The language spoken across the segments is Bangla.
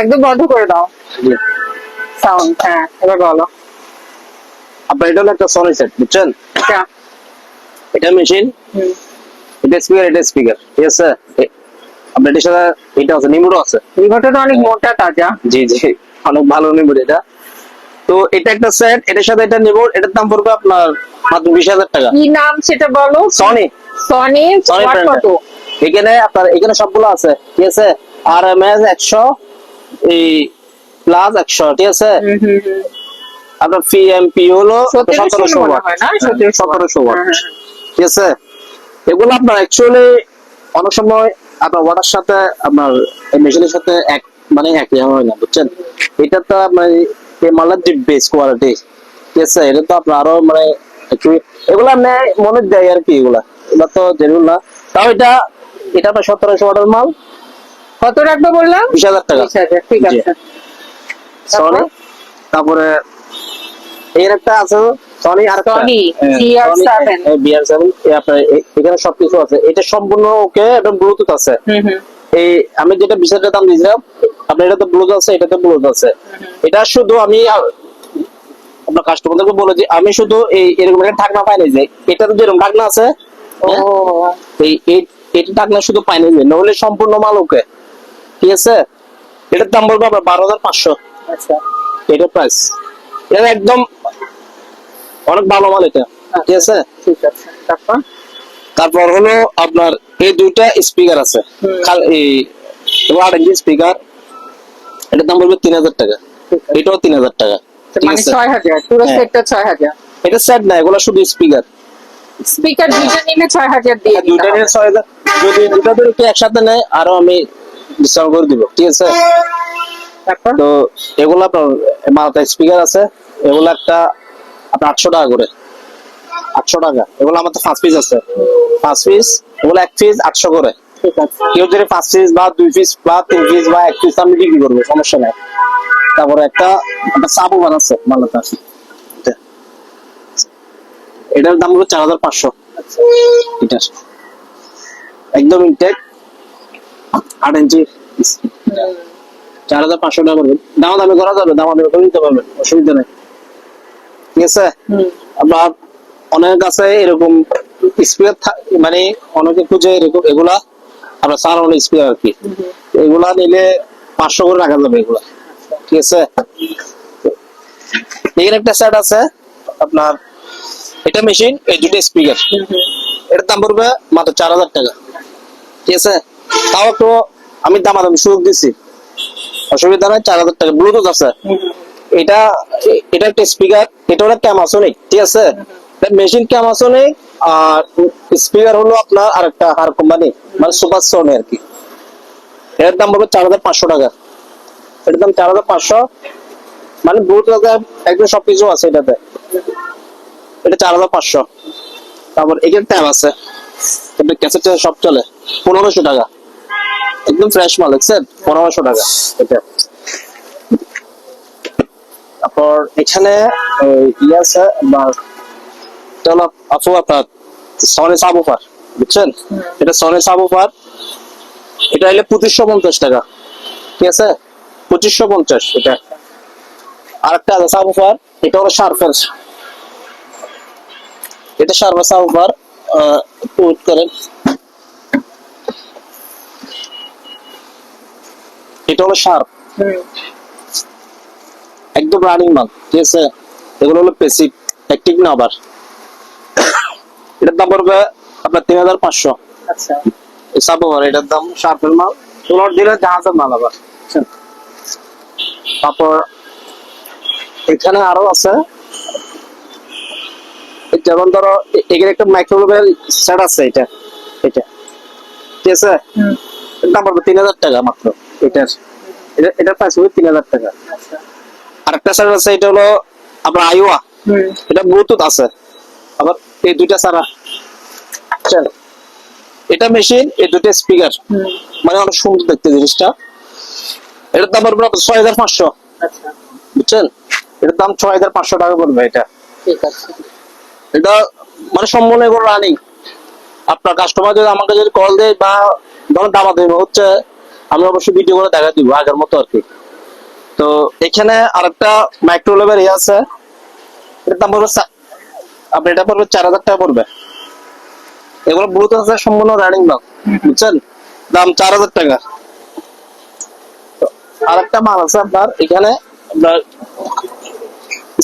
একদম বন্ধ করে দাও। সাউন্ড হ্যাঁ এবার বলো। আপনার এটা হলো একটা সনি সেট বুঝছেন? এটা মেশিন এটা স্পিকার এটা স্পিকার ঠিক আছে? আপনার এটার সাথে এটা আছে নিমুরও আছে। রিমোটটা অনেক মোটা তাজা। জি জি অনেক ভালো নিমুর এটা। তো এটা একটা সেট এটার সাথে এটা নিমুর এটার দাম পড়বে আপনার মাত্র বিশ হাজার টাকা। কি নাম সেটা বলো? সনি সনি সনি কত এখানে আপনার এখানে সবগুলো আছে ঠিক আছে? আর এম এস একশো এই প্লাস একশো ঠিক আছে? আপনার হলো সতেরোশো সতেরোশো ওয়াট সতেরোশো সতেরোশো ওয়াট। ঠিক আছে? এগুলো আপনার অ্যাকচুয়ালি অনেক সময় আপনার ওয়াটার সাথে আপনার মেশিনের সাথে এক মানে একই হয় না বুঝছেন? এটা তো আপনার যে বেস কোয়ালিটি ঠিক আছে? এটা তো আপনার আরও মানে এগুলো আপনি মনে দেয় আর কি এগুলা। এগুলো তো জেনুইন না। তাও এটা এটা আপনার সতেরোশো ওয়াটের মাল। কত রাখব বললাম? বিশ হাজার টাকা। বিশ হাজার ঠিক আছে। সনি তারপরে? এর একটা আছে সনি আর CR7 বিআর সেভেন আপনার এখানে সবকিছু আছে। এটা সম্পূর্ণ ওকে এটা ব্লুটুথ আছে। এই আমি যেটা বিশ হাজার দাম দিয়েছিলাম আপনার এটা তো ব্লুটুথ আছে এটাতে ব্লুটুথ আছে। এটা শুধু আমি আপনার কাস্টমারদেরকে বলে যে আমি শুধু এই এরকম একটা ঢাকনা পাই নাই যে এটা তো যেরকম ঢাকনা আছে হ্যাঁ? এই এটা ঢাকনা শুধু পাই নাই যে নইলে সম্পূর্ণ মাল ওকে। ঠিক আছে? এটার দাম বলব আপনার বারো হাজার পাঁচশো। আচ্ছা। এটা প্রাইস এটা একদম অনেক ভালো মাল এটা। ঠিক আছে? তারপর? হলো আপনার এই দুইটা স্পিকার আছে। এই আট ইঞ্চি স্পিকার এটার দাম বলবে তিন হাজার টাকা। এটাও তিন হাজার টাকা। মানে হাজার। পুরো হ্যাঁ। এটা সেট না এগুলো শুধু স্পিকার স্পিকার দুইটা নিলে ছয় হাজার দিয়ে দুইটা। ছয় হাজার। যদি দুটা একসাথে নেয় আরও আমি ডিসকাউন্ট করে দিব ঠিক আছে? তো এগুলো আপনার মালটা স্পিকার আছে এগুলো একটা আপনার আটশো টাকা করে। আটশো টাকা এগুলো আমার তো পাঁচ পিস আছে। পাঁচ পিস এগুলো এক পিস আটশো করে। কেউ যদি পাঁচ পিস বা দুই পিস বা তিন পিস বা এক পিস আমি বিক্রি করব সমস্যা নাই। তারপরে একটা একটা সাবু বানাচ্ছে মালাটা। এটা। এটার দাম হলো চার হাজার পাঁচশো। এটা একদম ইনটেক আট ইঞ্চি। চার হাজার পাঁচশো টাকা করবেন দামা দামি করা যাবে দামা দামি করে নিতে পারবেন অসুবিধা নেই। ঠিক আছে? আপনার অনেক আছে এরকম স্পিকার মানে অনেকে খুঁজে এরকম এগুলা আপনার সারাউন্ড স্পিকার আর কি। এগুলা নিলে পাঁচশো করে রাখা যাবে এগুলা। ঠিক আছে? এখানে একটা সেট আছে আপনার এটা মেশিন এই দুটো স্পিকার এটার দাম পড়বে মাত্র চার হাজার টাকা। ঠিক আছে? তাও একটু আমি দামাদামি সুযোগ দিচ্ছি অসুবিধা নাই, চার হাজার টাকা ব্লুটুথ আছে। এটা এটা একটা স্পিকার এটা হলো ক্যামাসনিক ঠিক আছে? মেশিন ক্যামাসনিক আর স্পিকার হলো আপনার আর একটা আর কোম্পানি মানে সুপার সোনি আর কি। এটার দাম পড়বে চার হাজার পাঁচশো টাকা। এটার দাম চার হাজার পাঁচশো। মানে ব্লুটুথ একদম সবকিছু আছে এটাতে। এটা চার হাজার পাঁচশো। তারপর এখানে ট্যাব আছে। ক্যাসেট সব চলে। পনেরোশো টাকা। একদম ফ্রেশ মাল, দেখছেন? পনেরোশো টাকা। এটা তারপর এখানে ইয়ে আছে, আপনার হলো আপু, আপনার সনি সাবুফার বুঝছেন? এটা সনি সাবুফার এটা হলে পঁচিশশো পঞ্চাশ টাকা। ঠিক আছে? পঁচিশশো পঞ্চাশ এটা। আরেকটা আছে সাবুফার এটা হলো শার্পের এটা শার্পের সাবুফার করেন। এটা হলো শার্প। একদম রানিং মাল ঠিক আছে? এগুলো হলো বেসিক অ্যাক্টিভ না আবার এটার দাম পড়বে আপনার তিন হাজার পাঁচশো। আচ্ছা। সাবোয়ার এটার দাম শার্পের মাল। এগুলোর দিলে জাহাজের মাল আবার তারপর এখানে আরও আছে। যেমন ধরো এখানে একটা মাইক্রোওয়েভ সেট আছে এটা এটা। ঠিক আছে? দাম পড়বে তিন হাজার টাকা মাত্র এটার। এটার প্রাইস হবে তিন হাজার টাকা। আরেকটা সেট আছে এটা হলো আপনার আইওয়া। এটা ব্লুটুথ আছে। আবার এই দুইটা চল। এটা মেশিন এই দুটো স্পিকার মানে অনেক সুন্দর দেখতে জিনিসটা। এটার দাম পড়বে আপনার ছয় হাজার পাঁচশো। আচ্ছা। বুঝছেন? এটার দাম ছয় হাজার পাঁচশো টাকা পড়বে এটা। ঠিক আছে। এটা মানে সম্পূর্ণ রানিং আপনার কাস্টমার যদি আমাকে যদি কল দেয় বা ধরুন দামা দেবে হচ্ছে আমি অবশ্যই ভিডিও করে দেখা দিব আগের মতো আর কি। তো এখানে আরেকটা মাইক্রোওয়েভের ইয়ে আছে। এটার দাম পড়বে আপনি এটা পড়বে চার হাজার টাকা পড়বে। এগুলো ব্লুটুথ আছে সম্পূর্ণ রানিং দাম বুঝছেন? দাম চার হাজার টাকা। আরেকটা মাল আছে আপনার এখানে আপনার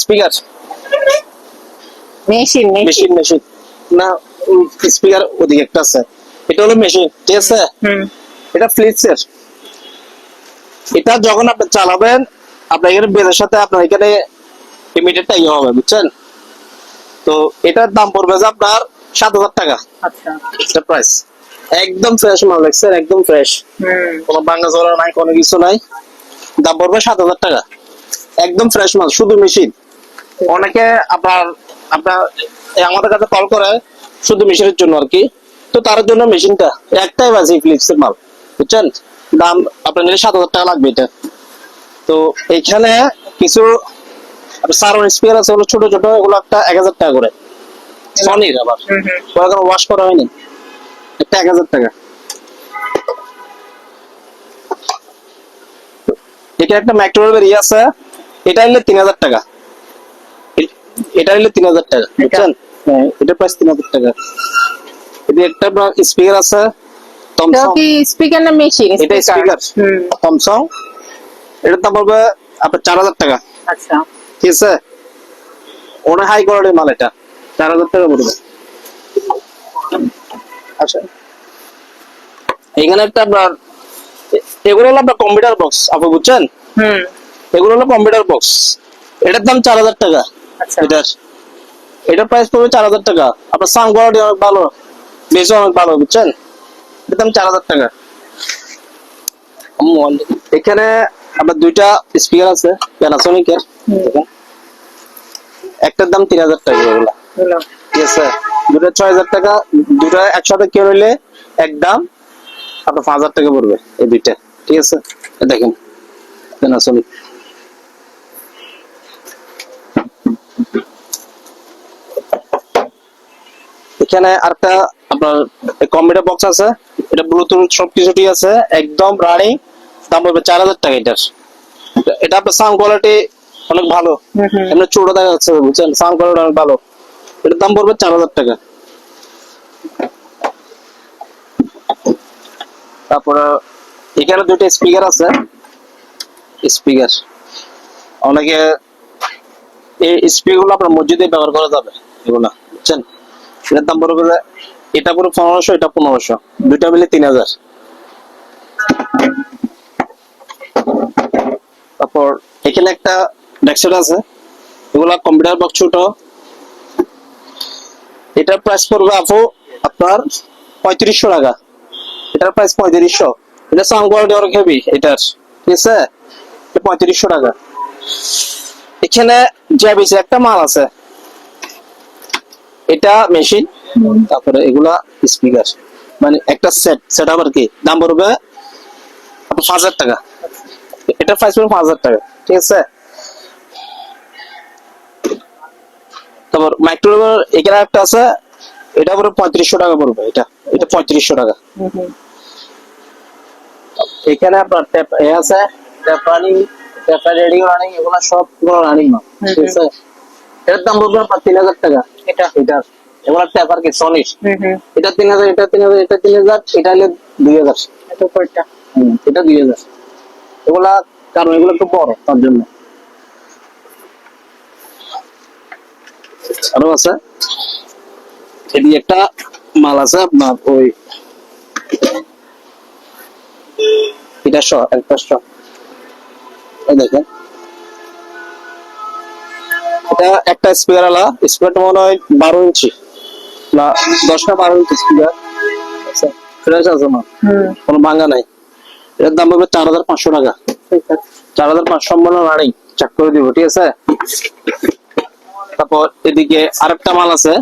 স্পিকার মেশিন মেশিন মেশিন না স্পিকার ওদিকে একটা আছে। এটা হলো মেশিন ঠিক আছে? এটা ফ্লিপসের। এটা যখন আপনি চালাবেন আপনার এখানে বেলের সাথে আপনার এখানে ইমিডিয়েটটা ইয়ে হবে বুঝছেন? তো এটার দাম পড়বে যে আপনার সাত হাজার টাকা। আচ্ছা। প্রাইস একদম ফ্রেশ মাল দেখছেন? একদম ফ্রেশ হুম। কোনো বাংলা জলা নাই কোনো কিছু নাই। দাম পড়বে সাত হাজার টাকা। একদম ফ্রেশ মাল শুধু মেশিন। অনেকে আপনার আপনার আমাদের কাছে কল করে শুধু মেশিনের জন্য আর কি। তো তার জন্য মেশিনটা একটাই বাজে ফিলিপস এর মাল বুঝছেন? দাম আপনার নিলে সাত হাজার টাকা লাগবে এটা। তো এখানে কিছু সারন স্পিয়ার আছে ছোট ছোট এগুলো একটা এক হাজার টাকা করে। সনির আবার। ওয়াশ করা হয়নি। একটা এক হাজার টাকা। এটা একটা ইয়ে আছে এটা নিলে তিন হাজার টাকা। এটা নিলে তিন হাজার টাকা বুঝছেন? হ্যাঁ এটা প্রাইস তিন হাজার টাকা। এটা একটা স্পিকার আছে তো স্পিকার না মেশিন এটা স্পিকার হুম। থমসং এটার দাম আপনার চার হাজার টাকা। আচ্ছা। ঠিক আছে? অনেক হাই কোয়ালিটির মাল এটা। চার হাজার টাকা পড়বে। আচ্ছা। এখানে একটা আপনার এগুলো হলো আপনার কম্পিউটার বক্স আপনি বুঝছেন? হুম। এগুলো হলো কম্পিউটার বক্স এটার দাম চার হাজার টাকা। আচ্ছা। এটার এটার প্রাইস পড়বে চার হাজার টাকা। আপনার সাউন্ড কোয়ালিটি অনেক ভালো। বেশি অনেক ভালো বুঝছেন? দাম চার হাজার টাকা। এখানে দুইটা স্পিকার আছে। একটার দাম তিন হাজার টাকা এগুলা। ঠিক আছে দুটো ছয় হাজার টাকা দুটো একসাথে কেউ নিলে এক দাম আপনার পাঁচ হাজার টাকা পড়বে এই দুইটা। ঠিক আছে? দেখেন প্যানাসোনিক এখানে আরেকটা আপনার কম্পিউটার বক্স আছে এটা ব্লুটুথ সবকিছুটি আছে একদম রানিং দাম পড়বে চার হাজার টাকা এটার। এটা- আপনার সাউন্ড কোয়ালিটি অনেক ভালো। এমনি ছোট দেখা যাচ্ছে বুঝছেন? সাউন্ড কোয়ালিটি অনেক ভালো। এটার দাম পড়বে চার হাজার টাকা। তারপরে এখানে দুইটা স্পিকার আছে। স্পিকার অনেকে এই স্পিকারগুলো আপনার মসজিদে ব্যবহার করা যাবে এগুলা বুঝছেন? এটার দাম পড়বে এটা পুরো পনেরোশো, এটা পনেরোশো। দুইটা মিলে তিন হাজার। তারপর এখানে একটা ডেস্কটপ আছে। এগুলা কম্পিউটার বক্স ছোট। এটার প্রাইস পড়বে আপু আপনার পঁয়ত্রিশশো টাকা। এটার প্রাইস পঁয়ত্রিশশো। এটা সাউন্ড কোয়ালিটি অনেক হেভি এটার। ঠিক আছে? পঁয়ত্রিশশো টাকা। এখানে জ্যাবিস একটা মাল আছে, এটা মেশিন তারপরে এগুলা স্পিকার মানে একটা সেট সেট আবার কি? দাম পড়বে পাঁচ হাজার টাকা। এটা প্রাইস পড়বে পাঁচ হাজার টাকা। ঠিক আছে? তারপর মাইক্রোওয়েভ এখানে একটা আছে। এটা পড়বে পঁয়ত্রিশশো টাকা পড়বে। এটা এটা পঁয়ত্রিশশো টাকা। এখানে আপনার ট্যাপ এ আছে। Tap running tap reading running এগুলো সবগুলো রানিং ঠিক আছে? এটার দাম পড়বে আপনার তিন হাজার টাকা। এটা। এটা। এগুলো ট্যাপ আর কি এটা তিন হাজার এটা তিন হাজার এটা তিন হাজার এটা হলে দুই হাজার। এটা দুই হাজার। এগুলা কারণ এগুলো একটু বড় তার জন্য। আরও আছে? এদিকে একটা মাল আছে আপনার ওই এটা শ একটা শ। এই দেখেন। এটা একটা স্পিকার আলা স্পিকারটা মনে হয় বারো ইঞ্চি। না দশটা বারো ইঞ্চি স্পিকার ফ্রেশ আছে না কোনো ভাঙা নাই। এটার দাম পড়বে চার হাজার পাঁচশো টাকা। চার হাজার পাঁচশো সম্পূর্ণ রানিং। চেক করে দিব ঠিক আছে? তারপর এদিকে আরেকটা মাল আছে।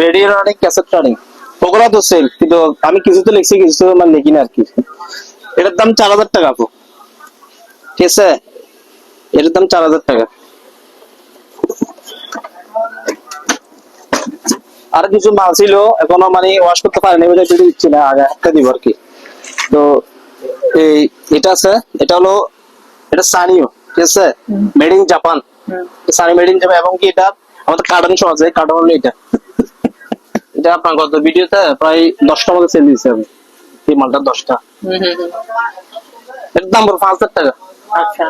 রেডি রানিং ক্যাসেট রানিং ওগুলা তো সেল কিন্তু আমি কিছুতে লিখছি কিছুতে মানে লিখি না আর কি। এটার দাম চার হাজার টাকা ঠিক আছে? এটার দাম চার হাজার টাকা। আর কিছু মাল ছিল এখনও মানে ওয়াশ করতে পারেনি ওটা একটু দিচ্ছি না আগে একটা দিব আর কি। তো এই এটা আছে এটা হলো এটা সানিও ঠিক আছে? Made in Japan Sanyo made in Japan এবং কি এটা? আমাদের কার্টন সহ আছে কার্টন হলো এটা। এটা আপনার গত ভিডিওতে প্রায় দশটা মতো সেল দিয়েছি আমি। এই মালটা দশটা। এর দাম পড়বে পাঁচ হাজার টাকা। আচ্ছা।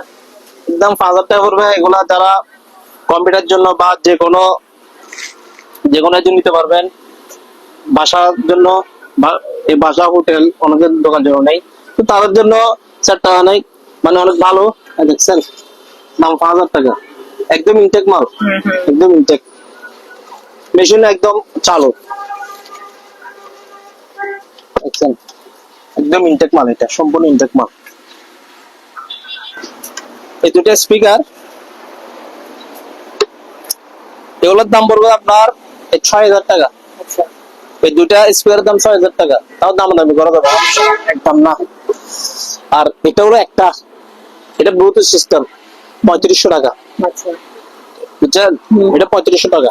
একদম পাঁচ হাজার টাকা পড়বে। এগুলা যারা কম্পিউটার জন্য বা যে কোনো যে কোনো একজন নিতে পারবেন। বাসার জন্য এই বাসা হোটেল অনেকের দোকান জন্য নেই। তো তাদের জন্য সেটটা অনেক মানে অনেক ভালো। দেখছেন দাম পাঁচ হাজার টাকা। একদম ইনটেক মাল। একদম ইনটেক মেশিন একদম চালু। দেখছেন একদম ইনটেক মাল এটা। সম্পূর্ণ ইনটেক মাল। এই দুটা স্পিকার এগুলোর দাম পড়বে আপনার ছয় হাজার টাকা। এই দুটা স্পিকারের দাম ছয় হাজার টাকা। তাও দাম দামি করা যাবে একদম না। আর এটা হলো একটা। এটা ব্লুটুথ সিস্টেম পঁয়ত্রিশশো টাকা। আচ্ছা। বুঝছেন? এটা পঁয়ত্রিশশো টাকা।